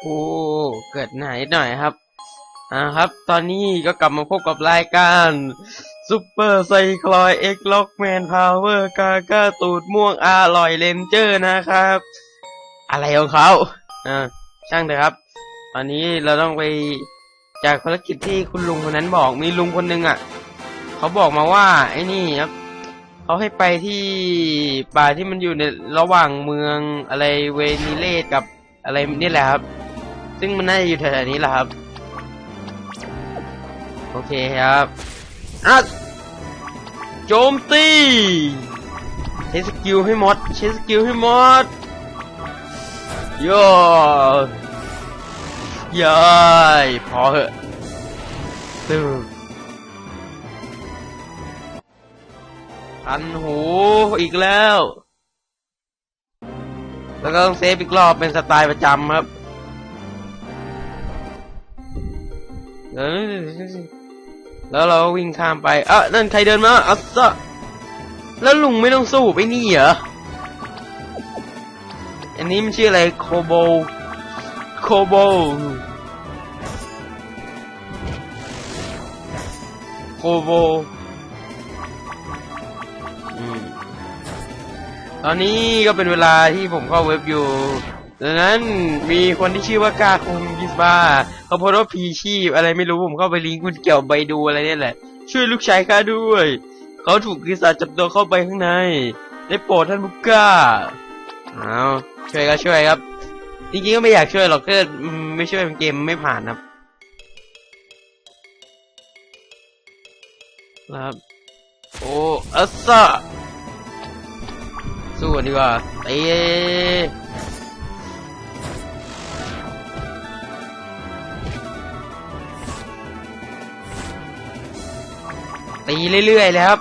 โอ้เกิดไหนหน่อยครับอ่าครับ ตอนนี้ก็กลับมาพบกับรายการซุปเปอร์ไซคลอยเอ็กล็อกแมนพาวเวอร์กาก้าตูดม่วงอร่อยเลนเจอร์นะครับ อะไรของเขาอ่าช่างเถอะครับ ตอนนี้เราต้องไปจากภารกิจที่คุณลุงคนนั้นบอกมีลุงคนหนึงอะ เขาบอกมาว่า ไอ้นี่ครับเขาให้ไปที่ป่าที่มันอยู่ในระหว่างเมืองอะไรเวนิเลสกับอะไรนี่แหละครับ ซึ่งมันน่าจะอยู่แถวๆนี้แหละครับ โอเคครับอะโจมตีใช้สกิลให้หมดใช้สกิลให้หมดโย่ย้ายพอเหอะตึงคันหูอีกแล้ว แล้วก็ต้องเซฟอีกรอบเป็นสไตล์ประจำครับ แล้วเราวิ่งข้ามไปอะนั่นใครเดินมาอัสซะแล้วลุงไม่ต้องสู้ไปนี่เหรอ อันนี้มันชื่ออะไรโคโบโคโบโคโบอืมตอนนี้ก็เป็นเวลาที่ผมเข้าเว็บอยู่ ดังนั้นมีคนที่ชื่อว่ากาคุงยิสบาเขาโพสต์ว่าพีชีพอะไรไม่รู้ผมเข้าไปลิงก์คุณเกี่ยวใบดูอะไรเนี่ยแหละ ช่วยลูกชายข้าด้วยเขาถูกกิสาจับตัวเข้าไปข้างใน ได้โปรดท่านบุกก้าเอาช่วยก็ช่วยครับ จริงๆก็ไม่อยากช่วยหรอกแค่อืมไม่ช่วยเกมไม่ผ่านครับครับโอ้อัสซะสู้กันดีกว่าเต ตีเรื่อยๆเลยครับ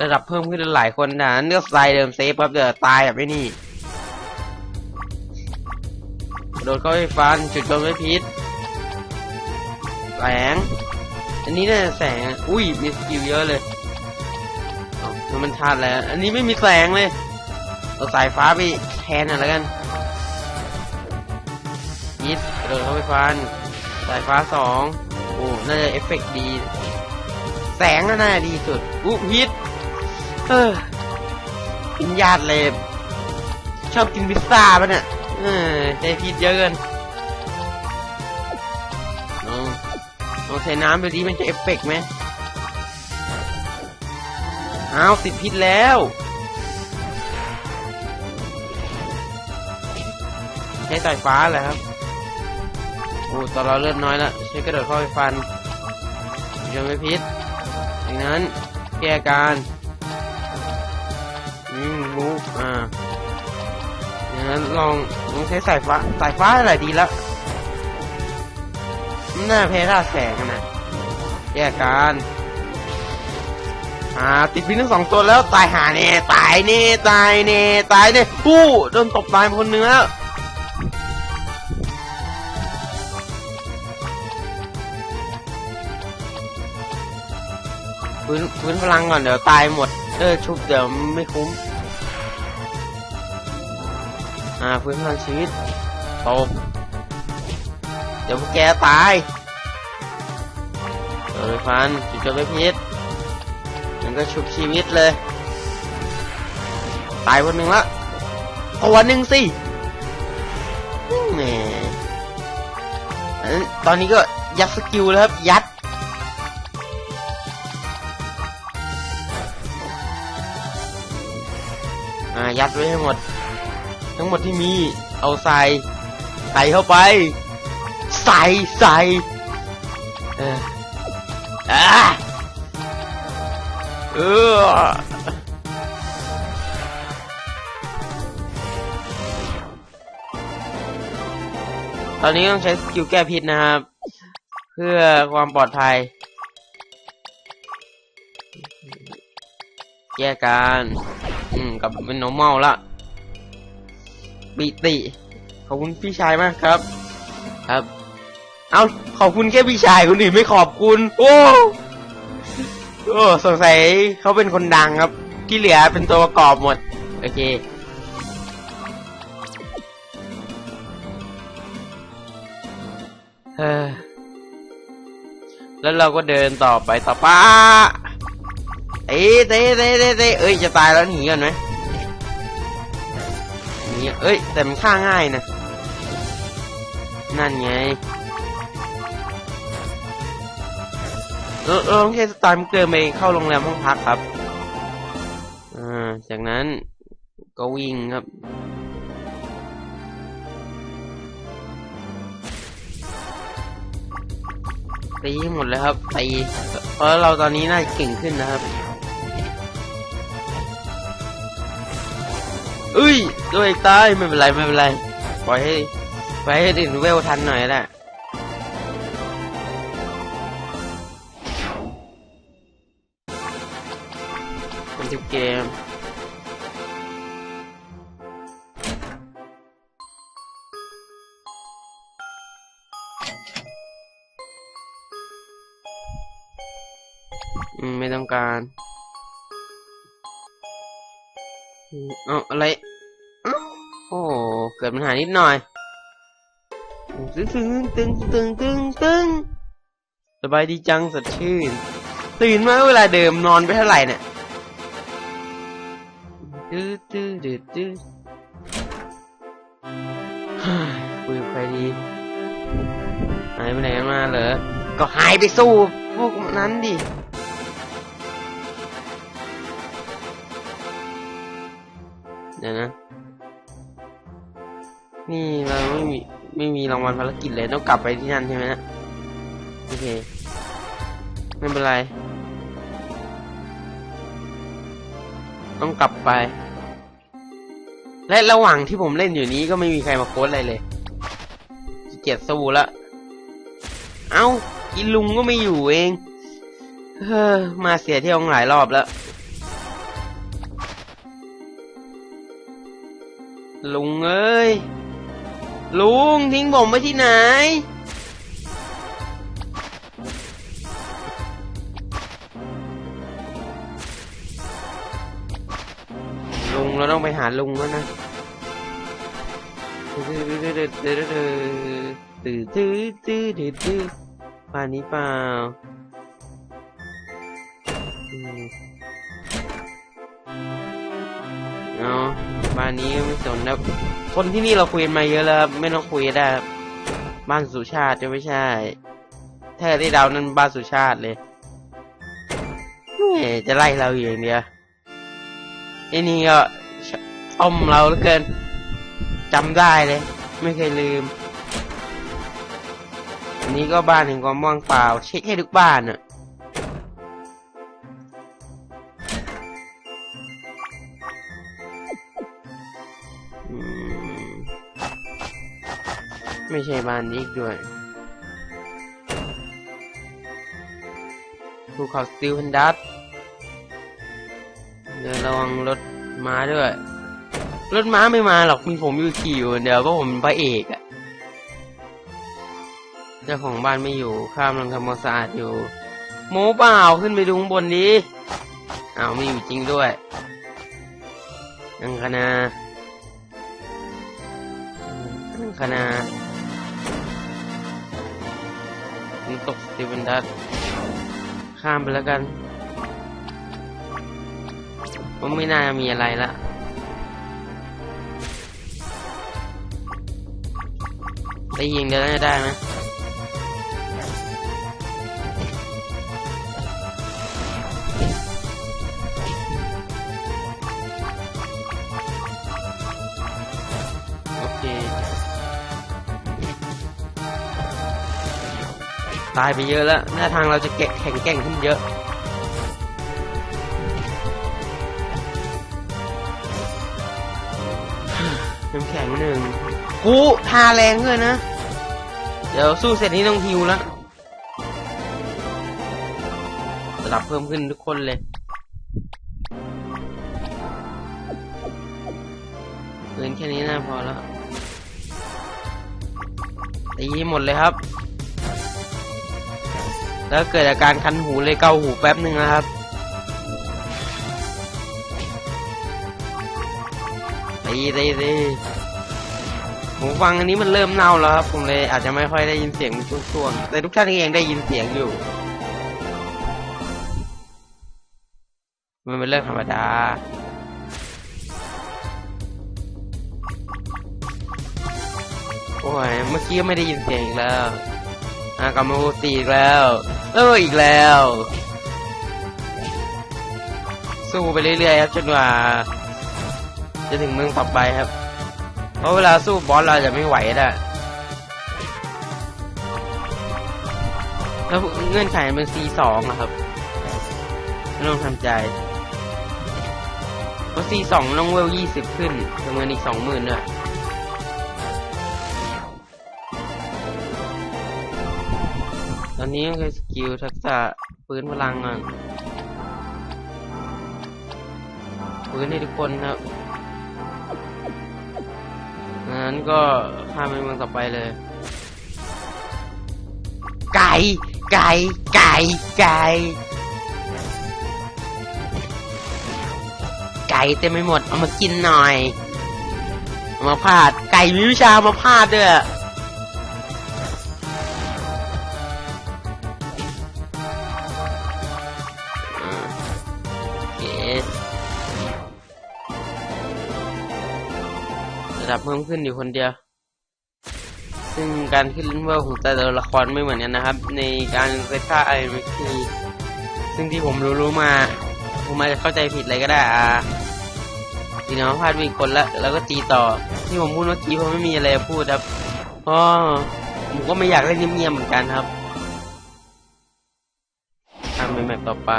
ระดับเพิ่มขึ้นหลายคนนะเนื้อสไตล์เดิมเซฟครับเดี๋ยวตายแบบไม่นี่โดนเข้าไปฟันจุดโดนไม่พิษแสง อันนี้เนี่ยแสงอุ้ยมีสกิลเยอะเลยมันมันชัดแล้ว อันนี้ไม่มีแสงเลยเราสายฟ้าไปแทนหน่อยแล้วกัน ยิดกระโดดเข้าไปฟันสายฟ้าสองโอ้น่าจะเอฟเฟกต์ดี แสงน่าจะดีสุดอุ๊ฮิตเออกินยาดเลย ชอบกินพิซซ่าปะเนี่ยเออใจพิษเยอะเกินลองลองใส่น้ำดูดิมันจะเอฟเฟกต์ไหมอ้าวติดพิษแล้วใช้สายฟ้าแหละครับ อ้ตอนเราเลือดน้อยแล้วใช้กระโดดเข้าไปฟันยังไม่พิษอย่างนั้นแก้การอืมมูฟอ่าอย่างนั้นลองลองใช้สายฟ้าสายฟ้าอะไรดีล้วมันน่าแพ้ท่าแสงนะแก้การอ่าติดพิษทั้งสองตัวแล้วตายหาเน่ตายเน่ตายเน่ตายเน่ผู้โดนตบตายคนหนึง ฟื้นฟื้นพลังก่อนเดี๋ยวตายหมด เออชุบเดี๋ยวไม่คุ้ม อ่าฟื้นพลังชีวิตตบเดี๋ยวพวกแกตายเออฟันจุดจบไม่พิษมันก็ชุบชีวิตเลย ตายคนหนึ่งละตัวหนึ่งสิแหมตอนนี้ก็ยัดสกิลแล้วครับ ยัด ยัดไว้ให้หมด ทั้งหมดที่มีเอาใส่ใส่เข้าไป ใส่ใส่เอออ่าเออตอนนี้ต้องใช้สกิลแก้พิษนะครับ เพื่อความปลอดภัยแก้การ กลับเป็น normal ละปิติขอบคุณพี่ชายมากครับ ครับ เอาขอบคุณแค่พี่ชายคนอื่นไม่ขอบคุณ โอ้โอ้สงสัยเขาเป็นคนดังครับ ที่เหลือเป็นตัวประกอบหมด โอเคเฮ้อแล้วเราก็เดินต่อไปต่อป้าเอ้ยเต้เต้เต้เต้เอ้ยจะตายแล้วหนีกันไหม หนีเอ้ย แต่มันฆ่าง่ายนะ นั่นไงเราเราต้องใช้สไตล์มุกเดิมไปเข้าโรงแรมห้องพักครับ อ่า จากนั้นก็วิ่งครับตีให้หมดเลยครับตีเพราะเราตอนนี้น่าจะเก่งขึ้นนะครับ เอ้ยตัวเอกตายไม่เป็นไรไม่เป็นไรปล่อยให้ปล่อยให้ถึงเวลทันหน่อยแหละมันเกมไม่ต้องการ เอาอะไรอ้าโอ้เกิดปัญหานิดหน่อยตึงตึงตึงตึงตึงตึงสบายดีจังสดชื่น ตื่นมาเวลาเดิมนอนไปเท่าไหร่เนี่ยตื้อตื้อตื้อตื้อคุยกับใครดีหายไปไหนกันมาเหรอก็หายไปสู้พวกนั้นดิ เดี๋ยวนะ นี่เราไม่มีไม่มีรางวัลภารกิจเลยต้องกลับไปที่นั่นใช่ไหมนะโอเค ไม่เป็นไร ต้องกลับไป และระหว่างที่ผมเล่นอยู่นี้ก็ไม่มีใครมาโค้ดอะไรเลยเกียจสู้ละ เอ้าอีลุงก็ไม่อยู่เอง เฮ้อ มาเสียเที่ยวหลายรอบแล้ว ลุงเอ้ย ลุงทิ้งผมไว้ที่ไหน ลุงเราต้องไปหาลุงแล้วนะตื้อตื้อตื้อตื้อตื้อตื้อตื้อตื้อตื้อป่านนี้เปล่า บ้านนี้ไม่สนนะคนที่นี่เราคุยกันมาเยอะแล้วไม่ต้องคุยได้บ้านสุชาติจะไม่ใช่แท้ที่ดาวนั้นบ้านสุชาติเลยจะไล่เราอย่างเดียวไอ้นี่ก็อมเราเหลือเกินจำได้เลย ไม่เคยลืม อันนี้ก็บ้านแห่งความว่างเปล่า เช็คให้ทุกบ้านอะ ไม่ใช่บ้านนี้อีกด้วยภูเขาสติลพันดัสเดี๋ยวระวังรถม้าด้วย รถม้าไม่มาหรอกมีผมอยู่ขี่อยู่เดี๋ยวเพราะผมพระเอกอะเจ้าของบ้านไม่อยู่ข้ามลังทำความสะอาดอยู่ โมเปล่าขึ้นไปดูข้างบนดีอ้าวไม่อยู่จริงด้วยอังคณาอังคณา น้ตกสติวันดัสข้ามไปแล้วกันมันไม่น่ามีอะไรละได้ยิงเดี๋ยวน่าจะได้ไหม ตายไปเยอะแล้วหน้าทางเราจะแกะแข็งแกร่งขึ้นเยอะ น้ำแข็งหนึ่งกูทาแรงด้วยนะ เดี๋ยวสู้เสร็จนี้ต้องฮิวแล้วระดับเพิ่มขึ้นทุกคนเลยเกินแค่นี้น่าพอแล้วตีหมดเลยครับ แล้วเกิดอาการคันหูเลยเกาหูแป๊บหนึ่งนะครับตีตีตีหูฟังอันนี้มันเริ่มเน่าแล้วครับ ผมเลยอาจจะไม่ค่อยได้ยินเสียงช่วงๆแต่ทุกท่านเองได้ยินเสียงอยู่ มันเป็นเรื่องธรรมดาโอ้ยเมื่อกี้ไม่ได้ยินเสียงอีกแล้ว อะกลับมาอตีอีกแล้ว เอออีกแล้ว สู้ไปเรื่อยๆครับจนกว่าจะถึงเมืองต่อไปครับ เพราะเวลาสู้บอสเราจะไม่ไหวนะแล้วเงื่อนไขเป็น C2 นะครับต้องทำใจ เพราะ C2 ต้องเวล20 ขึ้นจำนวนอีก 20,000ด้วย นี้ก็คือสกิลทักษะปืนพลังอะปืนให้ทุกคนครับงั้นก็ข้ามไปเมืองต่อไปเลย ไก่ไก่ไก่ไก่ไก่เต็มไปหมด เอามากินหน่อยเอามาพาด ไก่มีวิชาเอามาพาดด้วย ดับเพิ่มขึ้นอยู่คนเดียว ซึ่งการขึ้นเวลของแต่ละละครไม่เหมือนกันนะครับ ในการเซตค่าไอริคีซึ่งที่ผมรู้รู้ๆมา ผมอาจจะเข้าใจผิดอะไรก็ได้อ่าทีนี้มาพลาดมีคนละแล้วก็ตีต่อ ที่ผมพูดเมื่อกี้ผมไม่มีอะไรจะพูดครับเพราะผมก็ไม่อยากเล่นเงียบๆเหมือนกันครับทำเป็นแบบต่อไป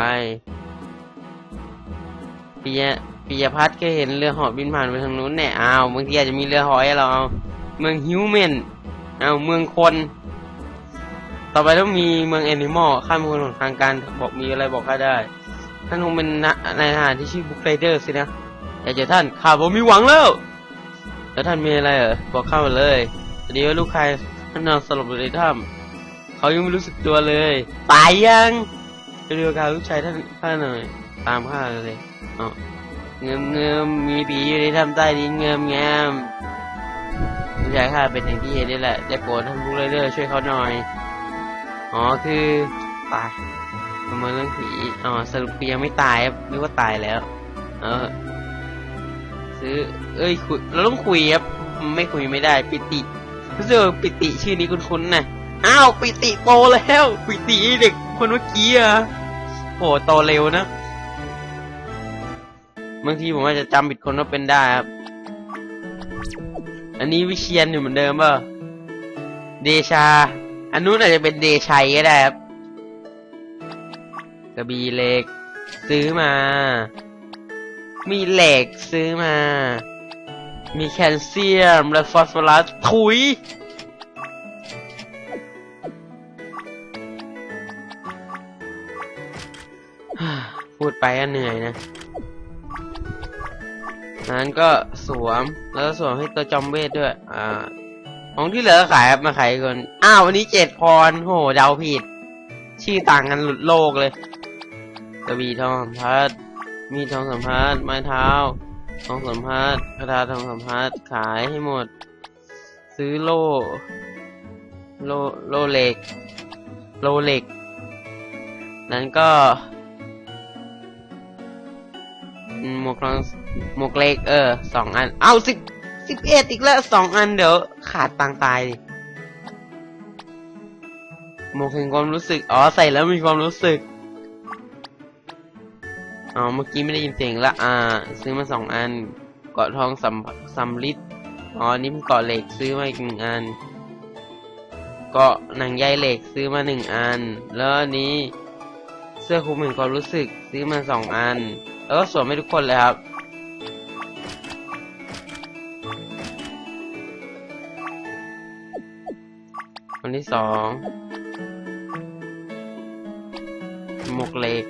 ปิย ปิยพัฒน์ก็เห็นเรือเหาะบินผ่านไปทางนู้นแน่อ้าวบางทีอาจจะมีเรือเหาะให้เราเอาเมืองฮิวแมนอ้าวเมืองคน ต่อไปต้องมีเมืองแอนิมอลข้ามคนของทางการบอกมีอะไรบอกข้าได้ท่านคงเป็นนายทหารที่ชื่อบุ๊กไรเดอร์สินะอยากเจอท่านข้าผมมีหวังแล้ว แล้วท่านมีอะไรเหรอบอกข้ามาเลยดีว่าลูกชายท่านนอนสลบอยู่ในถ้ำเขายังไม่รู้สึกตัวเลยตายยังไปดูการลูกชายท่านข้าหน่อยตามข้าเลยอ๋อ เงิมเงิมมีผีอยู่ในถ้ำใต้ดินเงิมแงมลูกชายข้าเป็นอย่างที่เห็นนี่แหละได้โปรดท่านผู้เรื่อยๆช่วยเขาหน่อยอ๋อคือตายประเมินเรื่องผีอ๋อสรุปคือยังไม่ตายครับนึกว่าตายแล้ว เออ ซื้อ เอ้ยคุยเราต้องคุยครับไม่คุยไม่ได้ปิติรู้สึกว่าปิติชื่อนี้คุ้นๆนะอ้าวปิติโตแล้ว ปิติเด็กคนเมื่อกี้อะโหโตเร็วนะ บางทีผมอาจจะจำผิดคนว่าเป็นได้ครับ อันนี้วิเชียนอยู่เหมือนเดิมป่ะเดชา อันนู้นอาจจะเป็นเดชัยก็ได้ครับ กระบี่เหล็ก ซื้อมา มีเหล็กซื้อมา มีแคลเซียม และฟอสฟอรัสถุยพูดไปก็เหนื่อยนะ นั้นก็สวมแล้วก็สวมให้ตัวจอมเวทด้วย อ่า ของที่เหลือขายครับมาขายก่อนอ้าววันนี้เจ็ดพรโหเดาผิด ชื่อต่างกันหลุดโลกเลยกระบี่ทองสัมพัดมีทองสัมพัดไม้เท้า ทองสัมพัดกระดาษทองสัมพัดขายให้หมด ซื้อโลโลโลเหล็กโลเหล็กนั้นก็มหมวกทอง หมวกเล็กเออสองอัน เอาสิบสิบเอ็ดอีกแล้วสองอันเดี๋ยว ขาดตังตายดิหมวกแห่งความรู้สึก อ๋อ ใส่แล้วมีความรู้สึกอ๋อเมื่อกี้ไม่ได้ยินเสียงละอ่า ซื้อมาสองอัน เกาะทองสำสำลิดอ๋อนี่เป็นเกาะเหล็กซื้อมาอีกหนึ่งอัน เกาะหนังใยเหล็กซื้อมาหนึ่งอัน แล้วนนี้ เสื้อคลุมแห่งความรู้สึกซื้อมาสองอัน แล้วก็สวมให้ทุกคนเลยครับ คนที่สองหมวกเหล็ก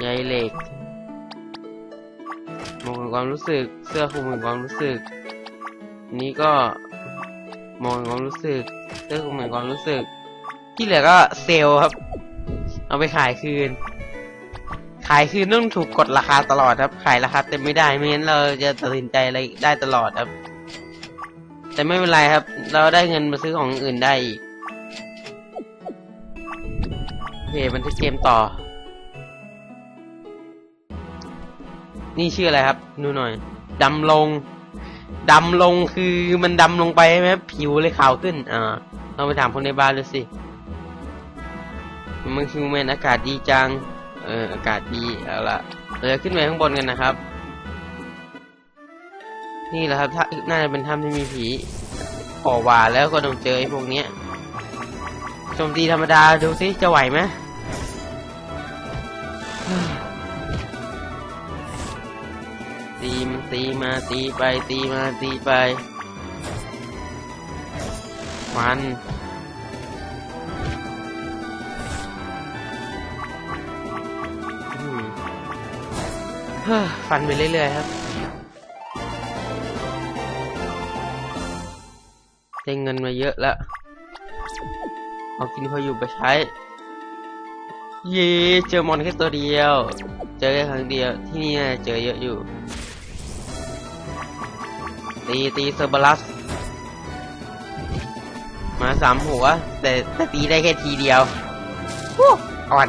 ใยเหล็กหมวกแห่งความรู้สึก เสื้อคลุมแห่งความรู้สึก นี้ก็หมวกแห่งความรู้สึก เสื้อคลุมแห่งความรู้สึก ที่เหลือก็เซลครับ เอาไปขายคืน ขายคือต้องถูกกดราคาตลอดครับ ขายราคาเต็มไม่ได้ไม่งั้นเราจะตัดสินใจอะไรได้ตลอดครับ แต่ไม่เป็นไรครับ เราได้เงินมาซื้อของอื่นได้อีกโอเคบันทึกเกมต่อ นี่ชื่ออะไรครับ ดูหน่อยดำลงดำลงคือมันดำลงไปใช่ไหมผิวเลยขาวขึ้น อ่าเราไปถามคนในบ้านดูสิมันคือเมนอากาศดีจัง เอออากาศดีเอาละเราจะขึ้นไปข้างบนกันนะครับ นี่แหละครับถ้าน่าจะเป็นถ้ำที่มีผีออกว่าแล้วก็ต้องเจอไอ้พวกเนี้ยโจมตีธรรมดาดูสิจะไหวไหมตีมันตีมาตีไปตีมาตีไป มันเฮ้อฟันไปเรื่อยๆครับ เงินมาเยอะแล้วเอากินพออยู่ไปใช้ เย่เจอมอนแค่ตัวเดียว เจอแค่ครั้งเดียวที่นี่เจอเยอะอยู่ ตีตีเซอร์บลัสมาสามหัว แต่แต่ตีได้แค่ทีเดียวอ่อน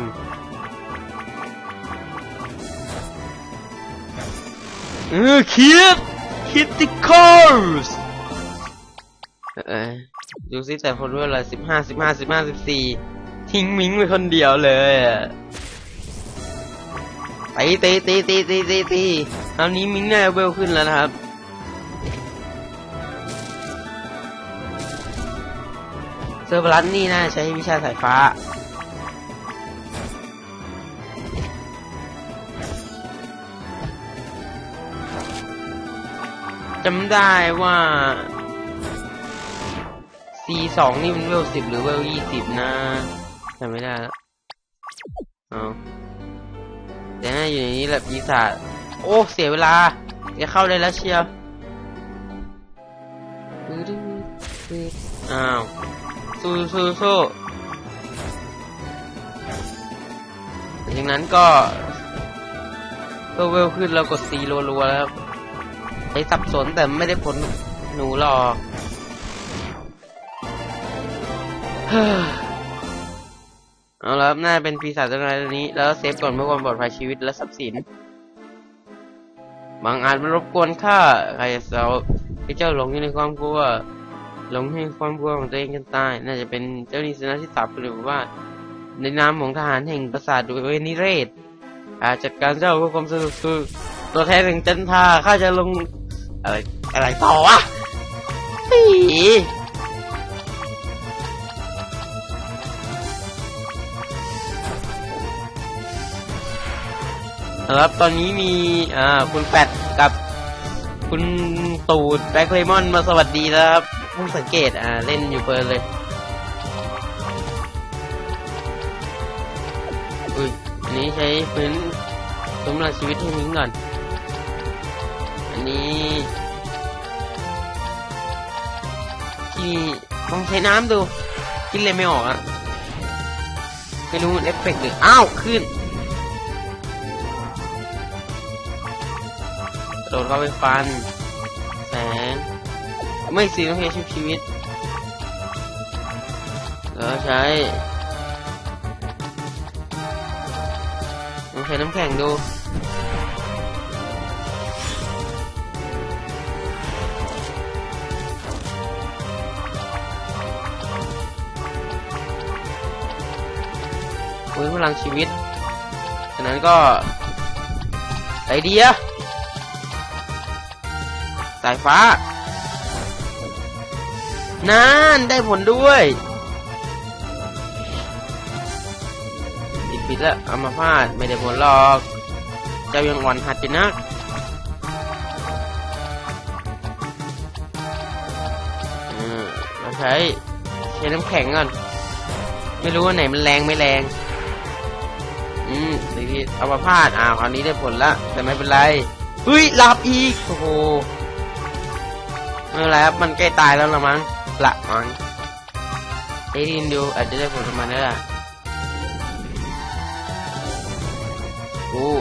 เออคิดคิดติคอร์ส เออดูสิแต่คนด้วยอะไรสิบห้าสิบห้าสิบห้าสิบสี่ทิ้งมิงไปคนเดียวเลยอะตีตีตีตีตีตีตีคราวนี้มิงน่เวลขึ้นแล้วนะครับเซอร์บลัสนี่น่าใช้วิชาสายฟ้าจำได้ว่า C2 นี่มันเวลสิบหรือเวลยี่สิบนะจำไม่ได้แล้วเอาแต่น่าอยู่ในนี้แหละปีศาจโอ้เสียเวลาจะเข้าได้แล้วเชียวอ้าวสู้สู้สู้หลังจากนั้นก็เวลขึ้นแล้วกดซีรัวๆแล้วครับใช้สับสนแต่ไม่ได้ผลหนูหรอก เอาละน่าจะเป็นปีศาจตัวนี้ แล้วเซฟก่อนเพื่อความปลอดภัยชีวิตและทรัพย์สิน บางอาจมารบกวนข้าใครจะเสาให้เจ้าหลงอยู่ในความกลัว หลงให้ความกลัวของตัวเองกันตาย น่าจะเป็นเจ้านิสนาที่สาบหรือว่า ในนามของทหารแห่งปราสาทโดยนิเรศอาจจัดการเจ้าเพื่อความสนุกคือตัวแทนแห่งจันทาข้าจะลงอะไรอะไรต่อวะ ครับตอนนี้มีอ่าคุณแปดกับคุณตูดแบ็คเลมอนมาสวัสดีแล้วครับเพิ่งสังเกตอ่าเล่นอยู่เพลินเลยอุ้ยอันนี้ใช้พื้นสมรชีวิตให้มิ้งก่อน อันนี้ที่ต้องใช้น้ำดูคิดเลยไม่ออกอะไม่รู้เอฟเฟกต์หรืออ้าว ขึ้น ดดเข้าไปฟัน แสงไม่สิต้องใช้ชีวิต แล้วใช้ลองใช้น้ำแข็งดู อุ้ยพลังชีวิตจากนั้นก็ไอเดีย สายฟ้านั่นได้ผลด้วยปิดปิดแล้วเอามาพาดไม่ได้ผลหรอก เจ้ายังอ่อนหัดอยู่นักอืมเราใช้ใช้น้ำแข็งก่อน ไม่รู้ว่าไหนมันแรงไม่แรง อืมดีเอามาพาดอ้าวคราวนี้ได้ผลละ แต่ไม่เป็นไรเฮ้ยหลับอีก โอ้โห ไม่เป็นไรครับ มันใกล้ตายแล้วละมั้งละมั้งเอ้ดินดูอาจจะได้ผลประมาณนี้แหละอู้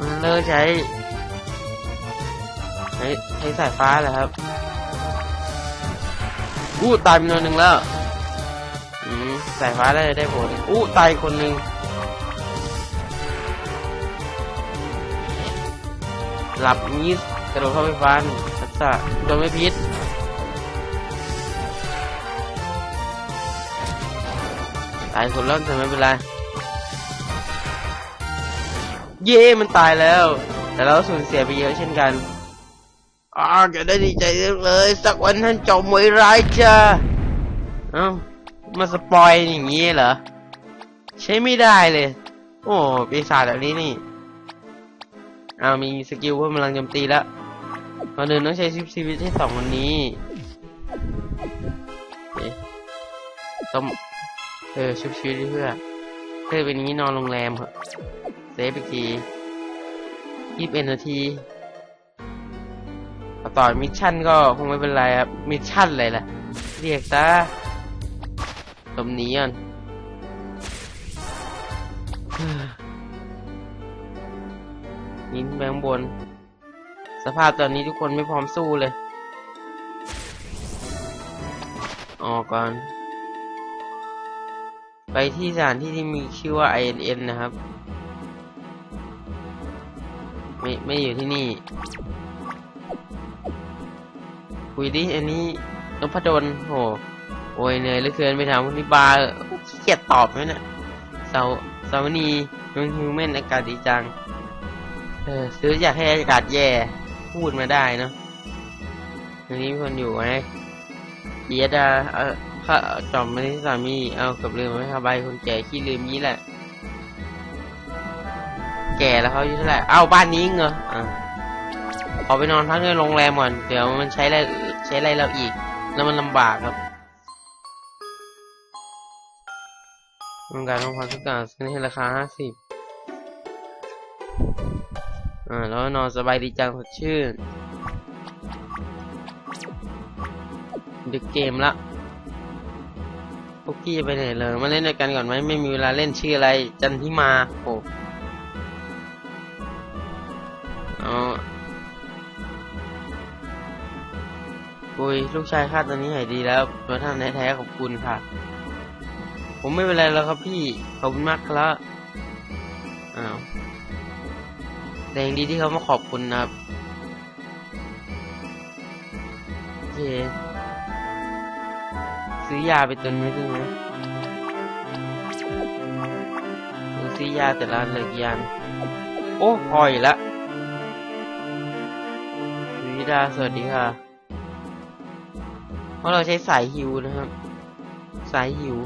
มเลิกใช้ใช้ใช้สายฟ้าเหรอครับอู้ตายไปตัวหนึ่งแล้วสายฟ้าได้ได้ผลอู้ตายคนหนึ่ง หลับนี้กระโดดเข้าไปฟันทักษะโดนไม่พิษตายคนแล้วแต่ไม่เป็นไร เย้มันตายแล้ว แต่เราสูญเสียไปเยอะเช่นกันอ่าจะได้ดีใจเลย สักวันท่านจอมมวยร้ายจ้าเอ้ามาสปอยอย่างนี้เหรอ ใช้ไม่ได้เลย โอ้ปีศาจแบบนี้นี่ อ้าวมีสกิลเพิ่มพลังโจมตีแล้วก่อนอื่นต้องใช้ชิปชีวิตให้สองคนนี้ต้องเออชุบชีวิตเพื่อเพื่อเป็นงนี้นอนโรงแรมเหอะเซฟอีกทียี่สิบเอ็ดนาทีพอต่อมิชชั่นก็คงไม่เป็นไรครับมิชชั่นอะไรล่ะ เรียกซะตบหนีก่อน นิ้นแบงบน สภาพตอนนี้ทุกคนไม่พร้อมสู้เลย ออกก่อน ไปที่สถานที่ที่มีชื่อว่า INN นะครับ ไม่ไม่อยู่ที่นี่ คุยดิ อันนี้นพดลโหโอ้ยเหนื่อยเหลือเกินไปถามคุณนิบาร์ขี้เกียจตอบไหมเนี่ยเสาเสาวนีเมืองฮิวแมนอากาศดีจัง เออซื้ออยากให้อากาศแย่ พูดมาได้เนาะอันนี้มีคนอยู่ไหมเกียดาเออข้าจอมไม่ได้สามี เอากับลืมไม่สบายคนแก่ขี้ลืมนี้แหละ แก่แล้วเขาอายุเท่าไหร่เอ้าบ้านนี้เหรออะขอไปนอนพักในโรงแรมก่อน เดี๋ยวมันใช้อะไรใช้อะไรเราอีก แล้วมันลำบากครับต้องการต้องพักทุกอย่างซื้อให้ราคาห้าสิบ อ่าแล้วนอนสบายดีจังสดชื่นดึกเกมละพวกพี่จะไปไหนเลยมาเล่นด้วยกันก่อนไหมไม่มีเวลาเล่นชื่ออะไร จันทิมาโอ้เอาปุยลูกชายข้าตอนนี้หายดีแล้วตัวท่านแท้ๆขอบคุณค่ะ ผมไม่เป็นไรแล้วครับพี่ ขอบคุณมากครับอ้าว แต่ยังดีที่เขามาขอบคุณนะครับโอเคซื้อยาไปตุนไว้ด้วยนะดูซื้อยาแต่ละเหลยกี่อันโอ้พออีกละวิดาสวัสดีค่ะ เพราะเราใช้สายหิวนะครับ สายหิว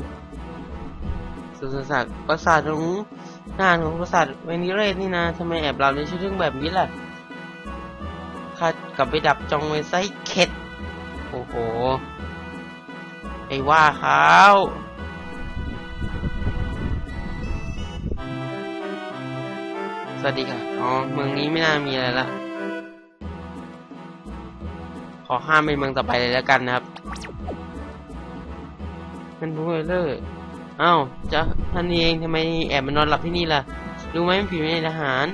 สุสสัตว์ประสาทของ งานของปราสาทเวนิเรศนี่นะทำไมแอบหลับในชุดเครื่องแบบนี้ล่ะข้ากลับไปดับจองไว้ไซเข็ด โอ้โห ไอ้ว่าเขาสวัสดีค่ะ อ๋อ เมืองนี้ไม่น่ามีอะไรละ ขอห้ามไปเมืองต่อไปเลยแล้วกันนะครับเป็นผู้เลอร์ อ้าวจะท่านเองทำไมแอบมานอนหลับที่นี่ล่ะ รู้ไหมมันผิดในทหาร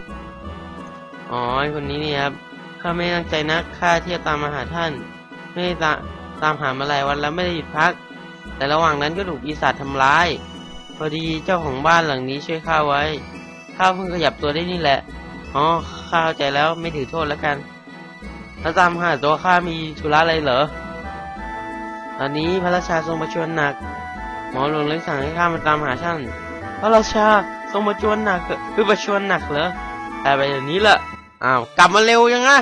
อ๋อคนนี้นี่ครับ ข้าไม่ตั้งใจนะข้าเที่ยวตามมาหาท่าน ไม่ได้ตาตามหามาหลายวันแล้วไม่ได้หยุดพัก แต่ระหว่างนั้นก็ถูกปีศาจทำร้าย พอดีเจ้าของบ้านหลังนี้ช่วยข้าไว้ ข้าเพิ่งขยับตัวได้นี่แหละ อ๋อ ข้าเข้าใจแล้วไม่ถือโทษแล้วกันถ้าตามหาตัวข้ามีธุระอะไรเหรอตอนนี้พระราชาทรงประชวรหนัก หมอหลวงเลยสั่งให้ข้ามาตามหาท่านพระราชาทรงประชวรหนักคือประชวรหนักเหรอแต่ไปอย่างนี้แหละอ้าวกลับมาเร็วยังอะ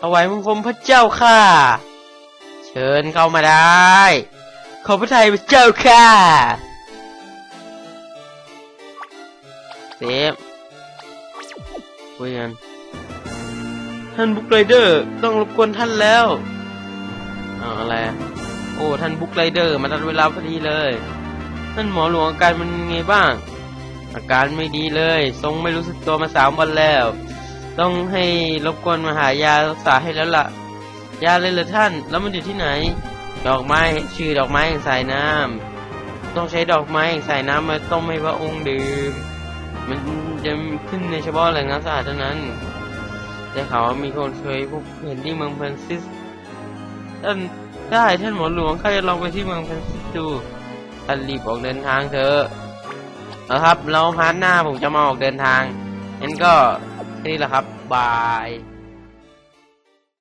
ถวายมงคมพระเจ้าค่ะ เชิญเข้ามาได้ขอพระทัยพระเจ้าค่ะเซฟคุยกันท่านบุ๊กไรเดอร์ต้องรบกวนท่านแล้วอ้าวอะไร โอ้ท่านบุ๊กไรเดอร์มาทันเวลาพอดีเลยท่านหมอหลวงอาการมันไงบ้าง อาการไม่ดีเลย ทรงไม่รู้สึกตัวมาสามวันแล้ว ต้องให้รบกวนมาหายารักษาให้แล้วล่ะ ยาเลยเหรอท่าน แล้วมันอยู่ที่ไหน ดอกไม้ชื่อดอกไม้แห่งสายน้ต้องใช้ดอกไม้ใส่น้ำมาต้มให้พระองค์ดื่ม มันจะขึ้นในเฉพาะแหล่งน้ำสะอาดเท่านั้นแต่เขาวว่ามีคนเคยพบเห็นที่เมืองเพนซิสท่าน ได้ท่านหมอหลวงข้าจะลองไปที่เมืองแฟนซิสดูท่านรีบออกเดินทางเถอะเอาครับ แล้วพาร์ทหน้าผมจะมาออกเดินทางงั้นก็นี่แหละครับ บาย